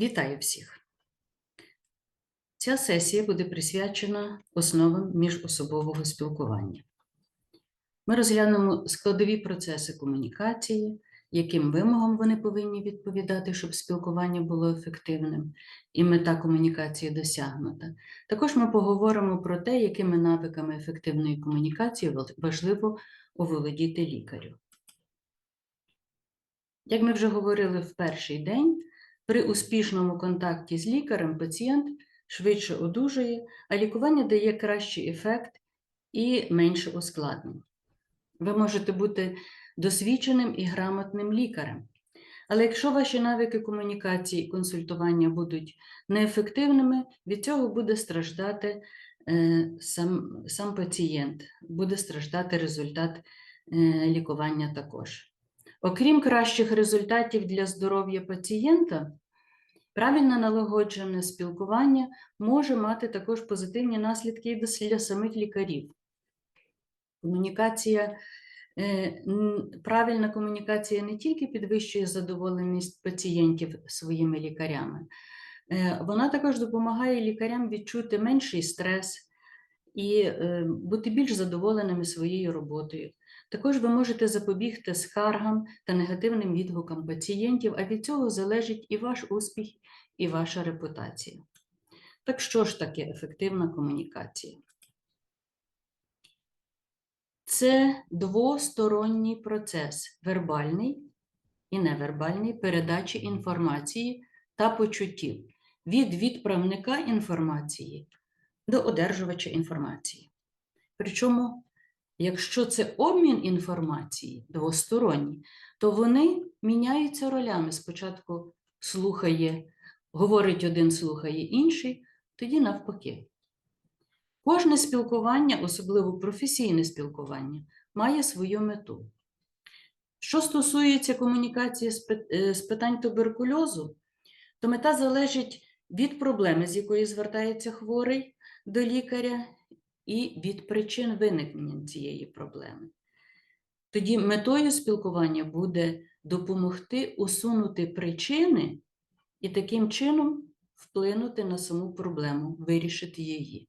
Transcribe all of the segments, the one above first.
Вітаю всіх! Ця сесія буде присвячена основам міжособового спілкування. Ми розглянемо складові процеси комунікації, яким вимогам вони повинні відповідати, щоб спілкування було ефективним і мета комунікації досягнута. Також ми поговоримо про те, якими навиками ефективної комунікації важливо оволодіти лікарю. Як ми вже говорили в перший день, при успішному контакті з лікарем пацієнт швидше одужує, а лікування дає кращий ефект і менше ускладнень. Ви можете бути досвідченим і грамотним лікарем. Але якщо ваші навики комунікації і консультування будуть неефективними, від цього буде страждати е, сам, сам пацієнт, буде страждати результат е, лікування також. Окрім кращих результатів для здоров'я пацієнта, правильно налагоджене спілкування може мати також позитивні наслідки і для самих лікарів. Комунікація, е, правильна комунікація не тільки підвищує задоволеність пацієнтів своїми лікарями, е, вона також допомагає лікарям відчути менший стрес і е, бути більш задоволеними своєю роботою. Також ви можете запобігти скаргам та негативним відгукам пацієнтів, а від цього залежить і ваш успіх, і ваша репутація. Так що ж таке ефективна комунікація? Це двосторонній процес вербальний і невербальний передачі інформації та почуттів від відправника інформації до одержувача інформації. Причому Якщо це обмін інформації двосторонній, то вони міняються ролями. Спочатку слухає, говорить один, слухає інший, тоді навпаки. Кожне спілкування, особливо професійне спілкування, має свою мету. Що стосується комунікації з питань туберкульозу, то мета залежить від проблеми, з якої звертається хворий до лікаря, і від причин виникнення цієї проблеми. Тоді метою спілкування буде допомогти усунути причини і таким чином вплинути на саму проблему, вирішити її.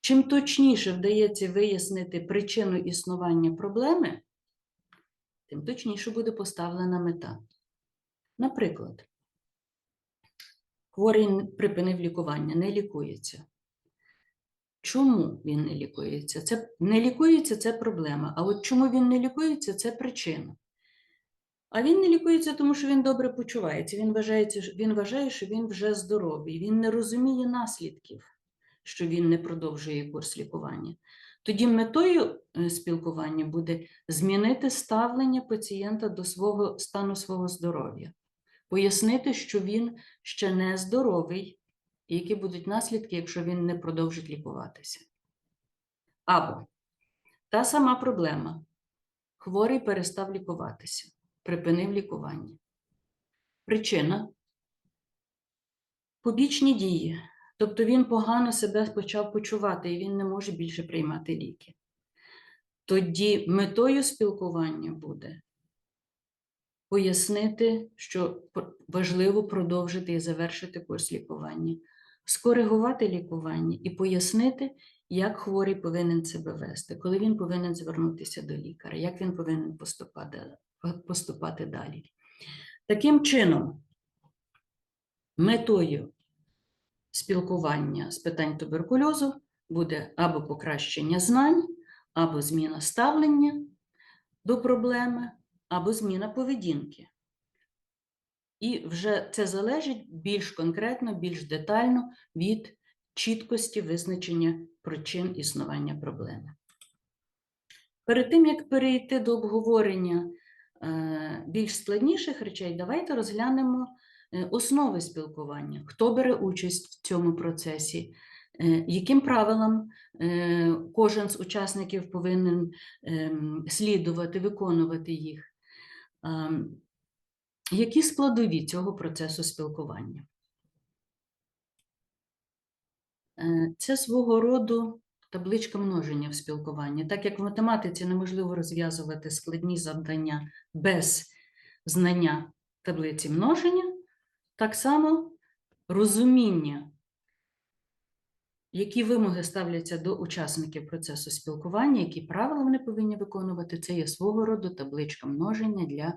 Чим точніше вдається вияснити причину існування проблеми, тим точніше буде поставлена мета. Наприклад, хворий припинив лікування, не лікується. Чому він не лікується? Це не лікується це проблема. А от чому він не лікується, це причина. А він не лікується, тому що він добре почувається. Він, вважається, він вважає, що він вже здоровий. Він не розуміє наслідків, що він не продовжує курс лікування. Тоді метою е, спілкування буде змінити ставлення пацієнта до свого стану свого здоров'я, пояснити, що він ще не здоровий і які будуть наслідки, якщо він не продовжить лікуватися. Або та сама проблема. Хворий перестав лікуватися, припинив лікування. Причина побічні дії. Тобто він погано себе почав почувати і він не може більше приймати ліки. Тоді метою спілкування буде пояснити, що важливо продовжити і завершити курс лікування, скоригувати лікування і пояснити, як хворий повинен себе вести, коли він повинен звернутися до лікаря, як він повинен поступати, поступати далі. Таким чином, метою спілкування з питань туберкульозу буде або покращення знань, або зміна ставлення до проблеми, або зміна поведінки. І вже це залежить більш конкретно, більш детально від чіткості визначення причин існування проблеми. Перед тим, як перейти до обговорення е, більш складніших речей, давайте розглянемо е, основи спілкування, хто бере участь в цьому процесі, е, яким правилам кожен з учасників повинен ем, слідувати, виконувати їх. Які складові цього процесу спілкування? Е, це свого роду табличка множення в спілкуванні. Так як в математиці неможливо розв'язувати складні завдання без знання таблиці множення, Так само розуміння, які вимоги ставляться до учасників процесу спілкування, які правила вони повинні виконувати, це є свого роду табличка множення для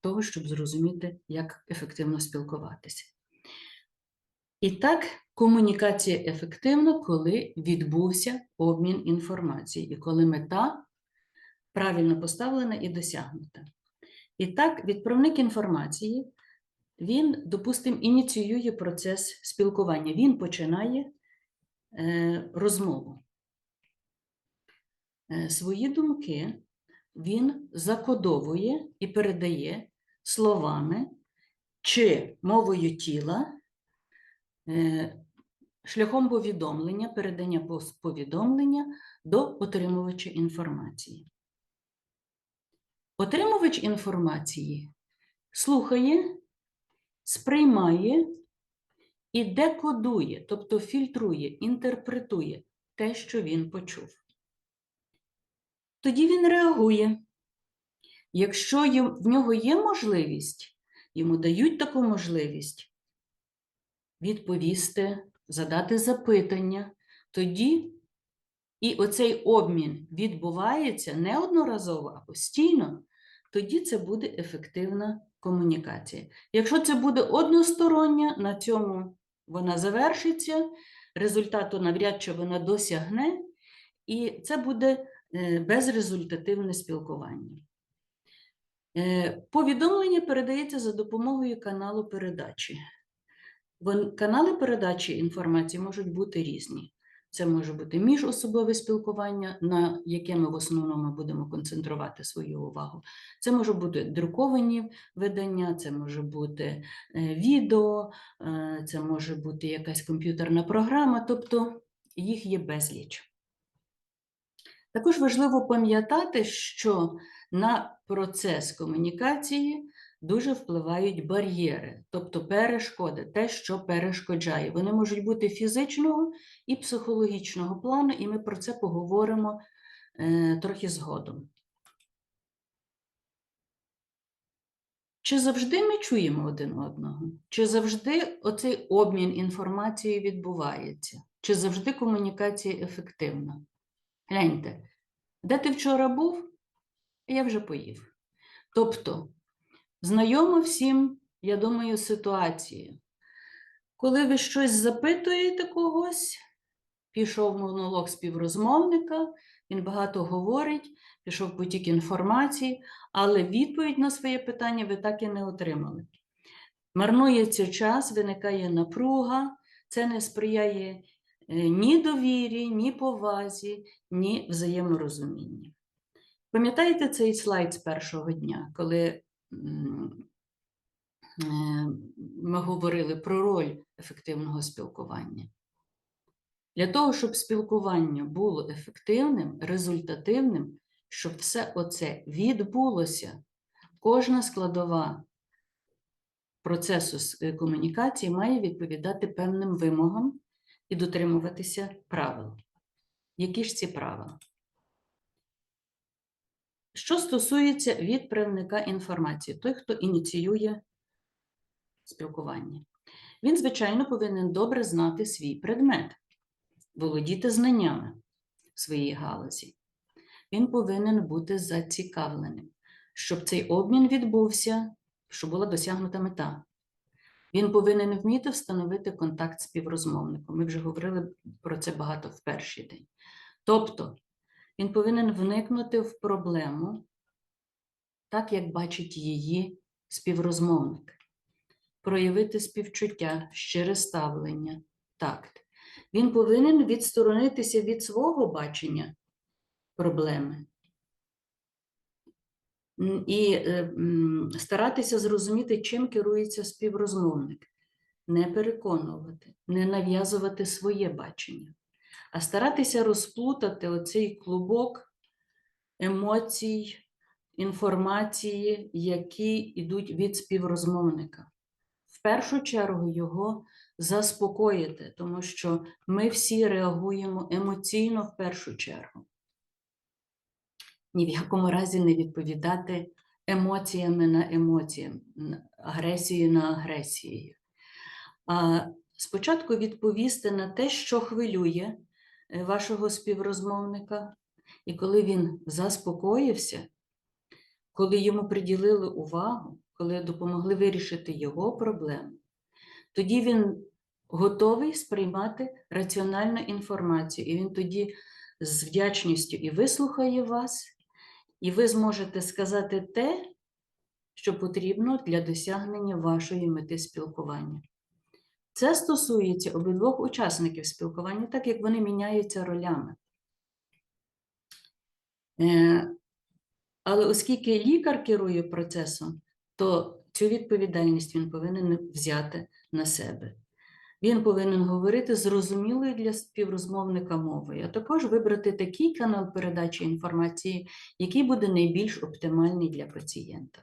того, щоб зрозуміти, як ефективно спілкуватися. І так, комунікація ефективна, коли відбувся обмін інформації, і коли мета правильно поставлена і досягнута. І так, відправник інформації, він, допустимо, ініціює процес спілкування, він починає е, розмову. Е, свої думки він закодовує і передає словами чи мовою тіла, е, шляхом повідомлення, передання повідомлення до отримувача інформації. Отримувач інформації слухає, сприймає і декодує, тобто фільтрує, інтерпретує те, що він почув. Тоді він реагує. Якщо в нього є можливість, йому дають таку можливість відповісти, задати запитання, тоді і оцей обмін відбувається не одноразово, а постійно, тоді це буде ефективна комунікація. Якщо це буде одностороння, на цьому вона завершиться, результату навряд чи вона досягне, і це буде безрезультативне спілкування. Е, Повідомлення передається за допомогою каналу передачі. Канали передачі інформації можуть бути різні. Це може бути міжособове спілкування, на яке ми в основному будемо концентрувати свою увагу. Це може бути друковані видання, це може бути е, відео, е, це може бути якась комп'ютерна програма, тобто їх є безліч. Також важливо пам'ятати, що на процес комунікації дуже впливають бар'єри, тобто перешкоди, те, що перешкоджає. Вони можуть бути фізичного і психологічного плану, і ми про це поговоримо е, трохи згодом. Чи завжди ми чуємо один одного? Чи завжди оцей обмін інформацією відбувається? Чи завжди комунікація ефективна? Гляньте, де ти вчора був? Я вже поїв. Тобто, знайомо всім, я думаю, ситуація. Коли ви щось запитуєте когось, пішов монолог співрозмовника, він багато говорить, пішов потік інформації, але відповідь на своє питання ви так і не отримали. Марнується час, виникає напруга, це не сприяє ні довірі, ні повазі, ні взаєморозумінню. Пам'ятаєте цей слайд з першого дня, коли е, ми говорили про роль ефективного спілкування? Для того, щоб спілкування було ефективним, результативним, щоб все оце відбулося, кожна складова процесу е, комунікації має відповідати певним вимогам і дотримуватися правил. Які ж ці правила? Що стосується відправника інформації, той, хто ініціює спілкування, він, звичайно, повинен добре знати свій предмет, володіти знаннями в своїй галузі. Він повинен бути зацікавленим, щоб цей обмін відбувся, щоб була досягнута мета. Він повинен вміти встановити контакт з співрозмовником. Ми вже говорили про це багато в перший день. Тобто, він повинен вникнути в проблему, так як бачить її співрозмовник, проявити співчуття, щире ставлення, такт. Він повинен відсторонитися від свого бачення проблеми і е, старатися зрозуміти, чим керується співрозмовник, не переконувати, не нав'язувати своє бачення, а старатися розплутати оцей клубок емоцій, інформації, які йдуть від співрозмовника. В першу чергу його заспокоїти, тому що ми всі реагуємо емоційно в першу чергу. Ні в якому разі не відповідати емоціями на емоції, агресією на агресією. А спочатку відповісти на те, що хвилює е, вашого співрозмовника, і коли він заспокоївся, коли йому приділили увагу, коли допомогли вирішити його проблему, тоді він готовий сприймати раціональну інформацію, і він тоді з вдячністю і вислухає вас, і ви зможете сказати те, що потрібно для досягнення вашої мети спілкування. Це стосується обидвох учасників спілкування, так як вони міняються ролями. Е, Але оскільки лікар керує процесом, то цю відповідальність він повинен взяти на себе. Він повинен говорити зрозумілою для співрозмовника мовою, а також вибрати такий канал передачі інформації, який буде найбільш оптимальний для пацієнта.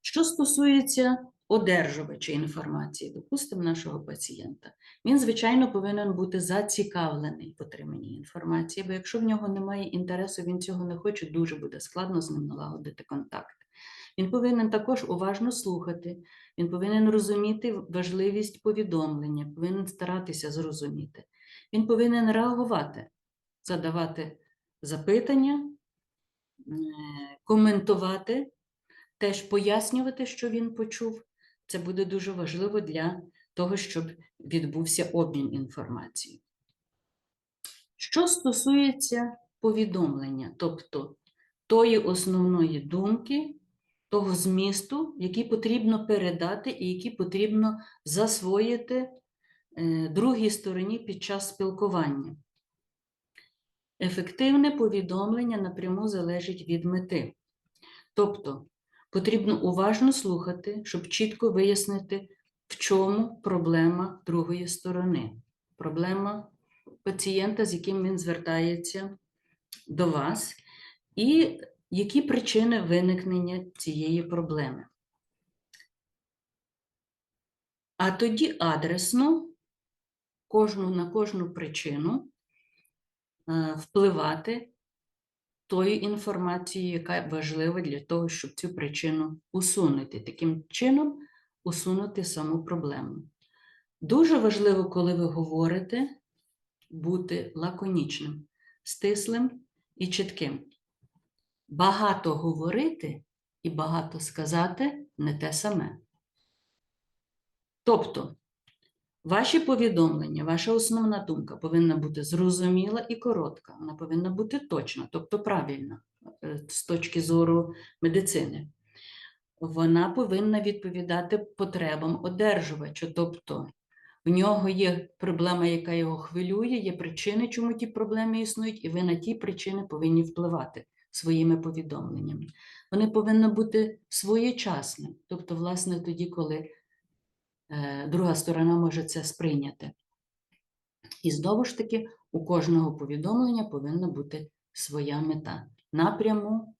Що стосується одержувача інформації, допустимо, нашого пацієнта, він, звичайно, повинен бути зацікавлений в отриманні інформації, бо якщо в нього немає інтересу, він цього не хоче, дуже буде складно з ним налагодити контакт. Він повинен також уважно слухати, він повинен розуміти важливість повідомлення, повинен старатися зрозуміти. Він повинен реагувати, задавати запитання, е, коментувати, теж пояснювати, що він почув. Це буде дуже важливо для того, щоб відбувся обмін інформацією. Що стосується повідомлення, тобто тої основної думки, того змісту, який потрібно передати і який потрібно засвоїти е, другій стороні під час спілкування. Ефективне повідомлення напряму залежить від мети. Тобто потрібно уважно слухати, щоб чітко вияснити, в чому проблема другої сторони, проблема пацієнта, з яким він звертається до вас, і які причини виникнення цієї проблеми. А тоді адресно кожну, на кожну причину е, впливати тою інформацією, яка важлива для того, щоб цю причину усунути. Таким чином, усунути саму проблему. Дуже важливо, коли ви говорите, бути лаконічним, стислим і чітким. Багато говорити і багато сказати не те саме. Тобто, ваші повідомлення, ваша основна думка повинна бути зрозуміла і коротка, вона повинна бути точна, тобто правильна е, з точки зору медицини. Вона повинна відповідати потребам одержувача, тобто в нього є проблема, яка його хвилює, є причини, чому ті проблеми існують, і ви на ті причини повинні впливати своїми повідомленнями. Вони повинні бути своєчасними, тобто, власне, тоді, коли е, друга сторона може це сприйняти. І знову ж таки, у кожного повідомлення повинна бути своя мета напряму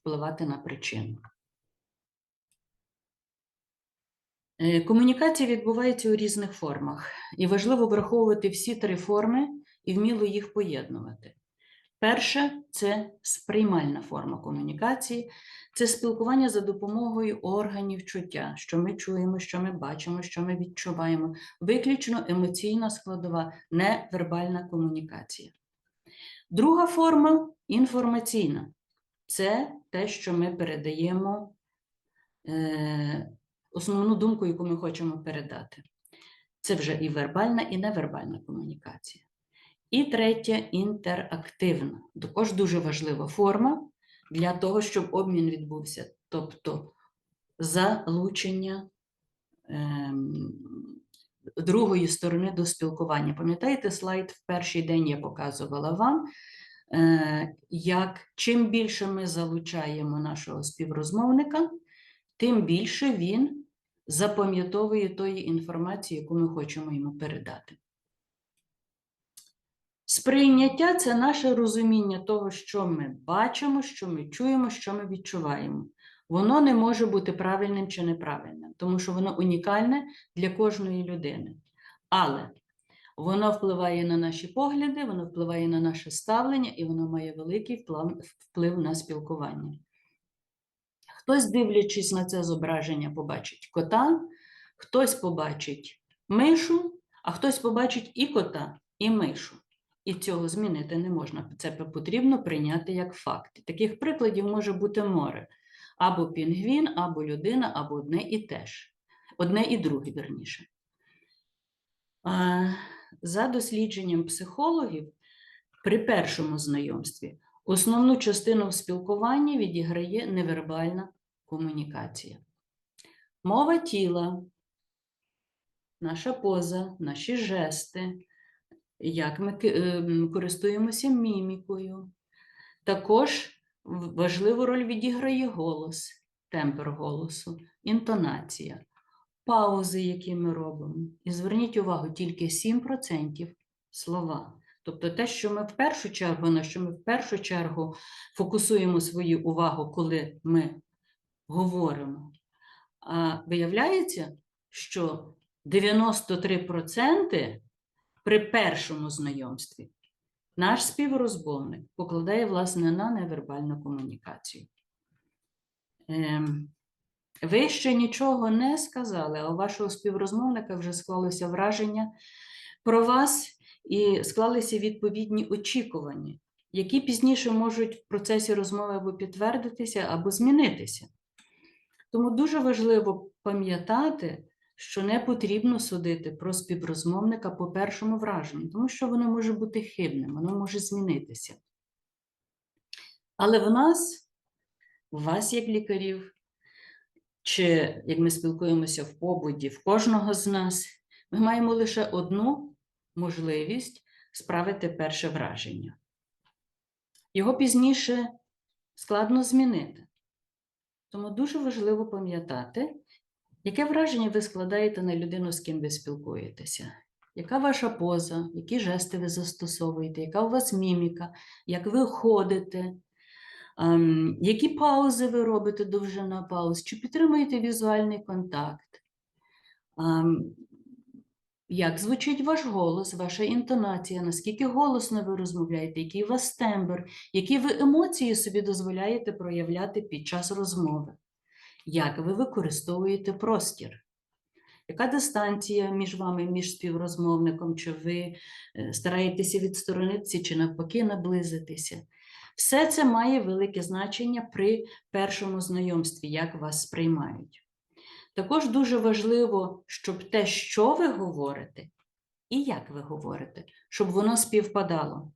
впливати на причину. Е, Комунікація відбувається у різних формах, і важливо враховувати всі три форми і вміло їх поєднувати. Перше це сприймальна форма комунікації, це спілкування за допомогою органів чуття, що ми чуємо, що ми бачимо, що ми відчуваємо, виключно емоційна складова, невербальна комунікація. Друга форма інформаційна це те, що ми передаємо, е, основну думку, яку ми хочемо передати. Це вже і вербальна, і невербальна комунікація. І третя інтерактивна. Також дуже важлива форма для того, щоб обмін відбувся, тобто залучення ем, другої сторони до спілкування. Пам'ятаєте, слайд в перший день я показувала вам, е, як чим більше ми залучаємо нашого співрозмовника, тим більше він запам'ятовує тої інформації, яку ми хочемо йому передати. Сприйняття це наше розуміння того, що ми бачимо, що ми чуємо, що ми відчуваємо. Воно не може бути правильним чи неправильним, тому що воно унікальне для кожної людини. Але воно впливає на наші погляди, воно впливає на наше ставлення і воно має великий вплив на спілкування. Хтось, дивлячись на це зображення, побачить кота, хтось побачить мишу, а хтось побачить і кота, і мишу. І цього змінити не можна. Це потрібно прийняти як факт. Таких прикладів може бути море. Або пінгвін, або людина, або одне і те ж. Одне і друге, верніше. За дослідженням психологів, при першому знайомстві основну частину в спілкуванні відіграє невербальна комунікація. Мова тіла, наша поза, наші жести, як ми ем, користуємося мімікою. Також важливу роль відіграє голос, тембр голосу, інтонація, паузи, які ми робимо. І зверніть увагу, тільки 7% слова. Тобто те, що ми в першу чергу, на що ми в першу чергу фокусуємо свою увагу, коли ми говоримо. А виявляється, що 93% при першому знайомстві наш співрозмовник покладає, власне, на невербальну комунікацію. Ем, ви ще нічого не сказали, а у вашого співрозмовника вже склалося враження про вас і склалися відповідні очікування, які пізніше можуть в процесі розмови або підтвердитися, або змінитися. Тому дуже важливо пам'ятати, що не потрібно судити про співрозмовника по першому враженню, тому що воно може бути хибним, воно може змінитися. Але в нас, у вас, як лікарів, чи як ми спілкуємося в побуді, в кожного з нас, ми маємо лише одну можливість справити перше враження. Його пізніше складно змінити. Тому дуже важливо пам'ятати, яке враження ви складаєте на людину, з ким ви спілкуєтеся. Яка ваша поза, які жести ви застосовуєте, яка у вас міміка, як ви ходите, ем, які паузи ви робите, довжина пауз, чи підтримуєте візуальний контакт, ем, як звучить ваш голос, ваша інтонація, наскільки голосно ви розмовляєте, який у вас тембр, які ви емоції собі дозволяєте проявляти під час розмови, як ви використовуєте простір. Яка дистанція між вами, між співрозмовником, чи ви е, стараєтеся відсторонитися, чи навпаки наблизитися? Все це має велике значення при першому знайомстві, як вас сприймають. Також дуже важливо, щоб те, що ви говорите, і як ви говорите, щоб воно співпадало.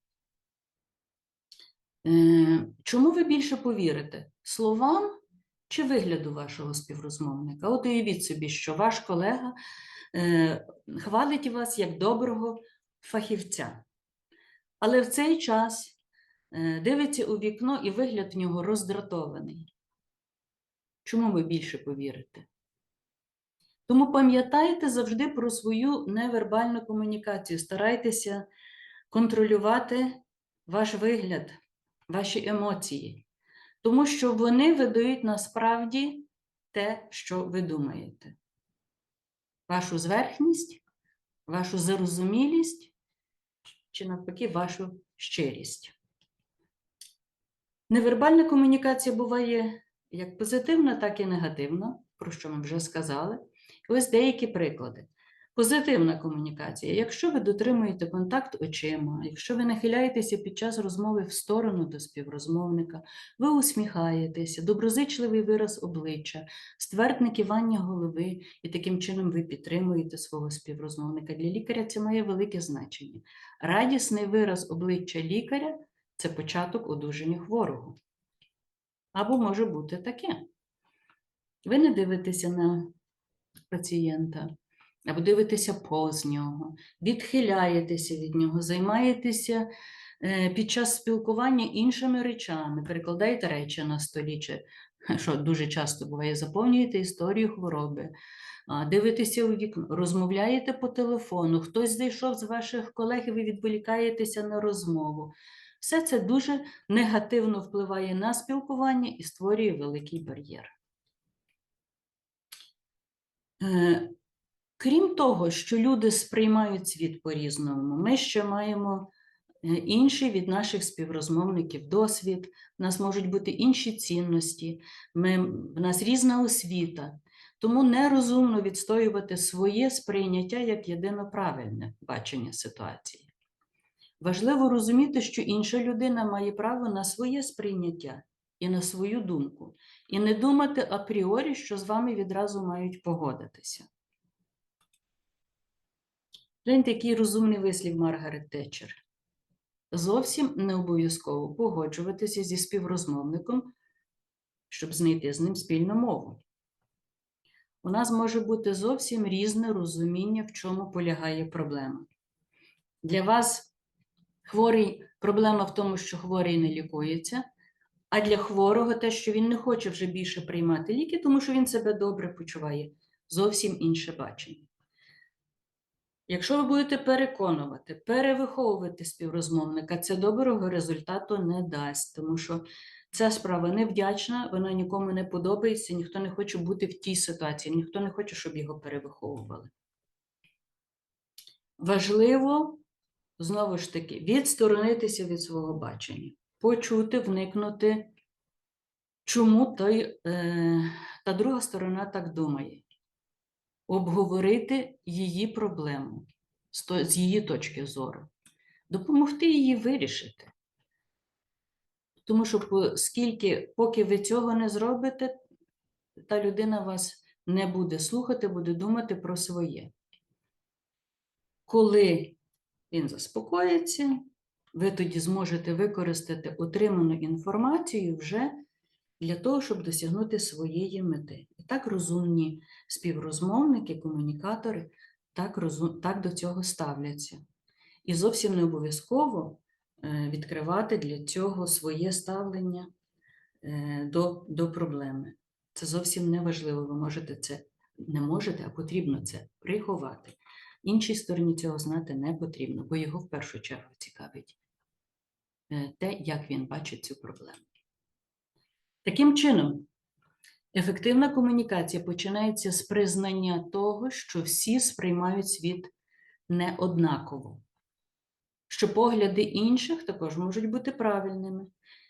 Е, Чому ви більше повірите? Словам чи вигляду вашого співрозмовника? От уявіть собі, що ваш колега е, хвалить вас як доброго фахівця, але в цей час е, дивиться у вікно і вигляд в нього роздратований. Чому ви більше повірите? Тому пам'ятайте завжди про свою невербальну комунікацію. Старайтеся контролювати ваш вигляд, ваші емоції, тому що вони видають насправді те, що ви думаєте. Вашу зверхність, вашу зарозумілість чи навпаки вашу щирість. Невербальна комунікація буває як позитивна, так і негативна, про що ми вже сказали. Ось деякі приклади. Позитивна комунікація. Якщо ви дотримуєте контакт очима, якщо ви нахиляєтеся під час розмови в сторону до співрозмовника, ви усміхаєтеся, доброзичливий вираз обличчя, ствердне кивання голови, і таким чином ви підтримуєте свого співрозмовника. Для лікаря це має велике значення. Радісний вираз обличчя лікаря це початок одужання хворого. Або може бути таке. Ви не дивитеся на пацієнта, або дивитеся повз нього, відхиляєтеся від нього, займаєтеся е, під час спілкування іншими речами, перекладаєте речі на столі, чи, що дуже часто буває, заповнюєте історію хвороби, дивитеся у вікно, розмовляєте по телефону, хтось зайшов з ваших колег, і ви відволікаєтеся на розмову. Все це дуже негативно впливає на спілкування і створює великий бар'єр. Крім того, що люди сприймають світ по-різному, ми ще маємо е, інший від наших співрозмовників досвід, в нас можуть бути інші цінності, ми, в нас різна освіта. Тому нерозумно відстоювати своє сприйняття як єдино правильне бачення ситуації. Важливо розуміти, що інша людина має право на своє сприйняття і на свою думку, і не думати апріорі, що з вами відразу мають погодитися. Гляньте, який розумний вислів Маргарет Тетчер. Зовсім не обов'язково погоджуватися зі співрозмовником, щоб знайти з ним спільну мову. У нас може бути зовсім різне розуміння, в чому полягає проблема. Для вас хворий проблема в тому, що хворий не лікується, а для хворого те, що він не хоче вже більше приймати ліки, тому що він себе добре почуває. Зовсім інше бачення. Якщо ви будете переконувати, перевиховувати співрозмовника, це доброго результату не дасть, тому що ця справа невдячна, вона нікому не подобається, ніхто не хоче бути в тій ситуації, ніхто не хоче, щоб його перевиховували. Важливо, знову ж таки, відсторонитися від свого бачення, почути, вникнути, чому той, е, та друга сторона так думає обговорити її проблему з її точки зору, допомогти її вирішити. Тому що скільки, поки ви цього не зробите, та людина вас не буде слухати, буде думати про своє. Коли він заспокоїться, ви тоді зможете використати отриману інформацію вже для того, щоб досягнути своєї мети. І так розумні співрозмовники, комунікатори так, розум, так до цього ставляться. І зовсім не обов'язково е, відкривати для цього своє ставлення е, до, до проблеми. Це зовсім не важливо. Ви можете це не можете, а потрібно це приховати. Іншій стороні цього знати не потрібно, бо його в першу чергу цікавить е, те, як він бачить цю проблему. Таким чином, ефективна комунікація починається з признання того, що всі сприймають світ неоднаково, що погляди інших також можуть бути правильними,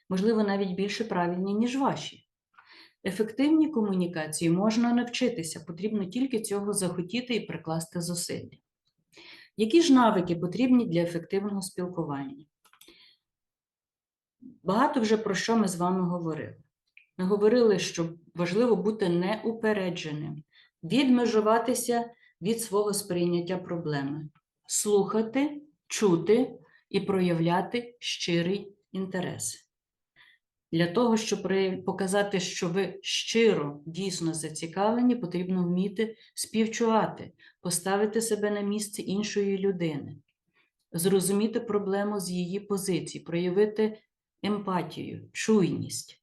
можливо, навіть більше правильні, ніж ваші. Ефективній комунікації можна навчитися, потрібно тільки цього захотіти і прикласти зусилля. Які ж навики потрібні для ефективного спілкування? Багато вже про що ми з вами говорили. Ми говорили, що важливо бути неупередженим, відмежуватися від свого сприйняття проблеми, слухати, чути і проявляти щирий інтерес. Для того, щоб показати, що ви щиро дійсно зацікавлені, потрібно вміти співчувати, поставити себе на місце іншої людини, зрозуміти проблему з її позиції, проявити емпатію, чуйність.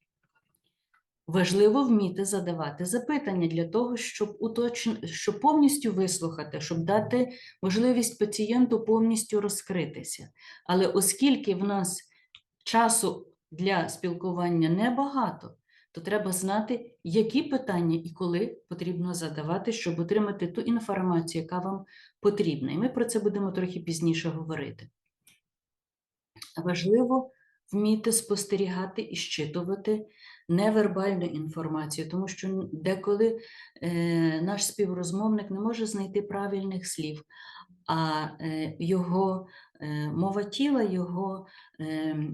Важливо вміти задавати запитання для того, щоб, уточ... щоб повністю вислухати, щоб дати можливість пацієнту повністю розкритися. Але оскільки в нас часу для спілкування небагато, то треба знати, які питання і коли потрібно задавати, щоб отримати ту інформацію, яка вам потрібна. І ми про це будемо трохи пізніше говорити. Важливо вміти спостерігати і щитувати невербальну інформацію, тому що деколи е, наш співрозмовник не може знайти правильних слів, а е, його е, мова тіла, його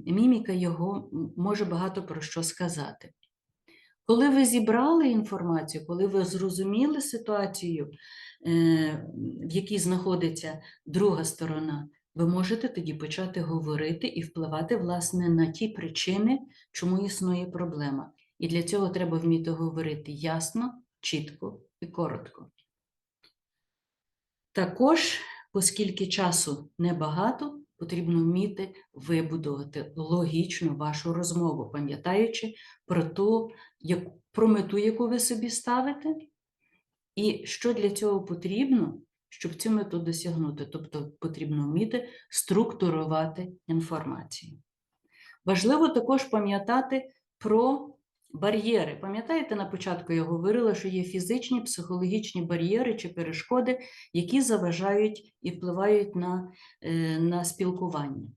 міміка його може багато про що сказати. Коли ви зібрали інформацію, коли ви зрозуміли ситуацію, в якій знаходиться друга сторона, ви можете тоді почати говорити і впливати, власне, на ті причини, чому існує проблема. І для цього треба вміти говорити ясно, чітко і коротко. Також, оскільки часу небагато, потрібно вміти вибудувати логічно вашу розмову, пам'ятаючи про ту, про мету, яку ви собі ставите, і що для цього потрібно, щоб цю мету досягнути. Тобто потрібно вміти структурувати інформацію. Важливо також пам'ятати про бар'єри. Пам'ятаєте, на початку я говорила, що є фізичні, психологічні бар'єри чи перешкоди, які заважають і впливають на, е, на спілкування.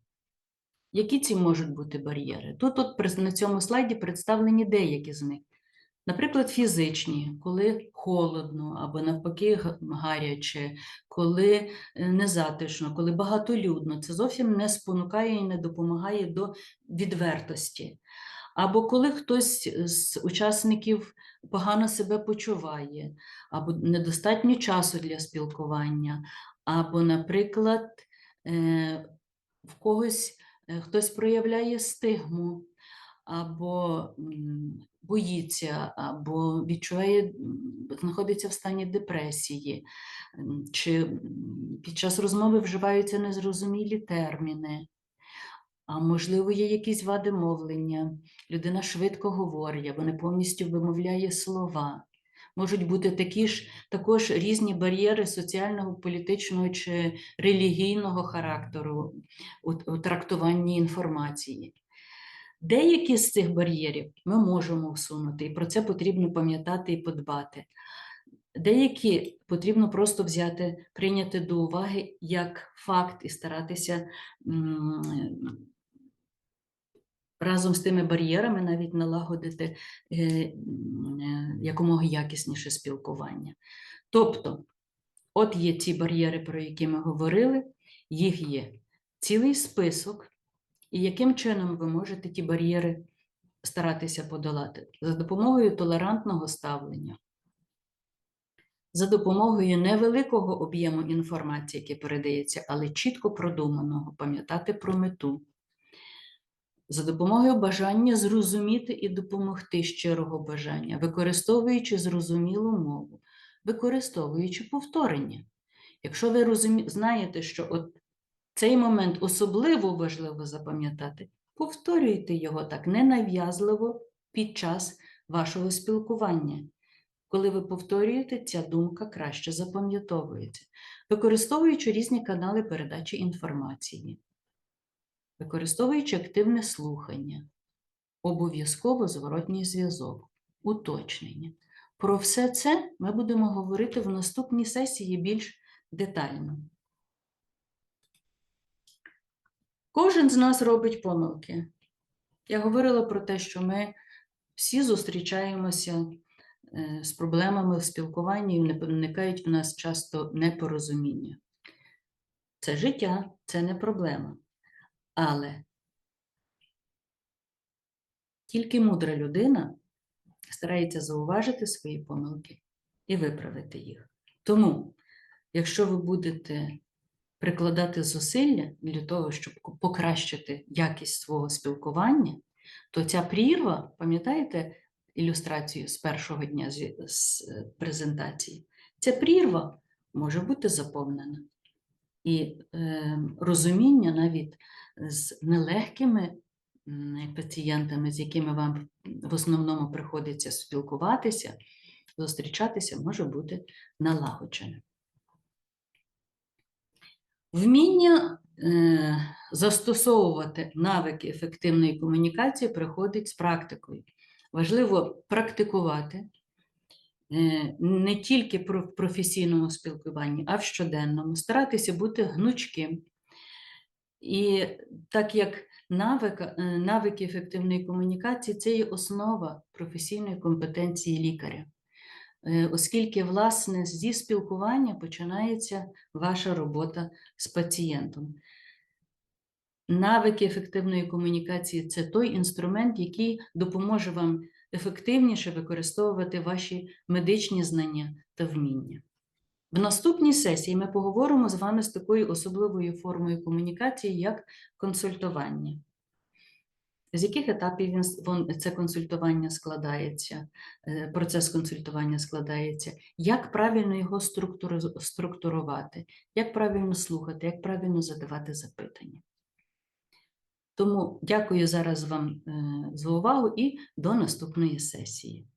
Які ці можуть бути бар'єри? Тут от на цьому слайді представлені деякі з них. Наприклад, фізичні, коли холодно або навпаки гаряче, коли е, незатишно, коли багатолюдно, це зовсім не спонукає і не допомагає до відвертості. Або коли хтось з учасників погано себе почуває, або недостатньо часу для спілкування, або, наприклад, е, в когось е, хтось проявляє стигму, або боїться, або відчуває, знаходиться в стані депресії, чи під час розмови вживаються незрозумілі терміни. А можливо, є якісь вади мовлення, людина швидко говорить або не повністю вимовляє слова. Можуть бути такі ж також різні бар'єри соціального, політичного чи релігійного характеру у, у трактуванні інформації. Деякі з цих бар'єрів ми можемо усунути, і про це потрібно пам'ятати і подбати. Деякі потрібно просто взяти, прийняти до уваги як факт і старатися разом з тими бар'єрами навіть налагодити е, якомога якісніше спілкування. Тобто, от є ці бар'єри, про які ми говорили, їх є цілий список, і яким чином ви можете ті бар'єри старатися подолати? За допомогою толерантного ставлення, за допомогою невеликого об'єму інформації, яке передається, але чітко продуманого, пам'ятати про мету, за допомогою бажання зрозуміти і допомогти щирого бажання, використовуючи зрозумілу мову, використовуючи повторення. Якщо ви розумі... знаєте, що от цей момент особливо важливо запам'ятати, повторюйте його так ненав'язливо під час вашого спілкування. Коли ви повторюєте, ця думка краще запам'ятовується, використовуючи різні канали передачі інформації, використовуючи активне слухання, обов'язково зворотній зв'язок, уточнення. Про все це ми будемо говорити в наступній сесії більш детально. Кожен з нас робить помилки. Я говорила про те, що ми всі зустрічаємося е, з проблемами в спілкуванні, і виникають в нас часто непорозуміння. Це життя, це не проблема. Але тільки мудра людина старається зауважити свої помилки і виправити їх. Тому, якщо ви будете прикладати зусилля для того, щоб покращити якість свого спілкування, то ця прірва, пам'ятаєте ілюстрацію з першого дня з е, презентації? Ця прірва може бути заповнена. І е, розуміння навіть з нелегкими пацієнтами, з якими вам в основному приходиться спілкуватися, зустрічатися, може бути налагоджене. Вміння е, застосовувати навики ефективної комунікації приходить з практикою. Важливо практикувати е, не тільки в професійному спілкуванні, а в щоденному, старатися бути гнучким. І так як навик, е, навики ефективної комунікації це є основа професійної компетенції лікаря. Е, Оскільки, власне, зі спілкування починається ваша робота з пацієнтом. Навики ефективної комунікації це той інструмент, який допоможе вам ефективніше використовувати ваші медичні знання та вміння. В наступній сесії ми поговоримо з вами з такою особливою формою комунікації, як консультування. З яких етапів він, це консультування складається, е, процес консультування складається, як правильно його структурувати, як правильно слухати, як правильно задавати запитання. Тому дякую зараз вам е, за увагу і до наступної сесії.